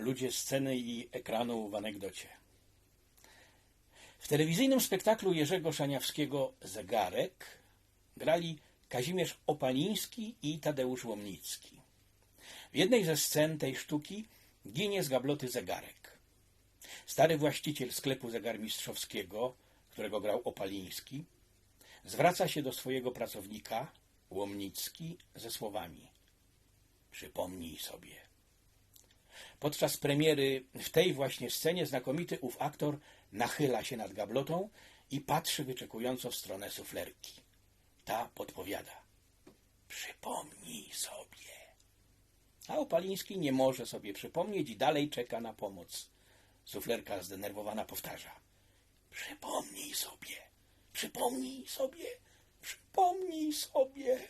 ludzie sceny i ekranu w anegdocie. W telewizyjnym spektaklu Jerzego Szaniawskiego Zegarek grali Kazimierz Opaliński i Tadeusz Łomnicki. W jednej ze scen tej sztuki ginie z gabloty zegarek. Stary właściciel sklepu zegarmistrzowskiego, którego grał Opaliński, zwraca się do swojego pracownika, Łomnicki, ze słowami Przypomnij sobie. Podczas premiery w tej właśnie scenie znakomity ów aktor nachyla się nad gablotą i patrzy wyczekująco w stronę suflerki. Ta podpowiada. Przypomnij sobie. A Opaliński nie może sobie przypomnieć i dalej czeka na pomoc. Suflerka zdenerwowana powtarza. Przypomnij sobie, przypomnij sobie, przypomnij sobie.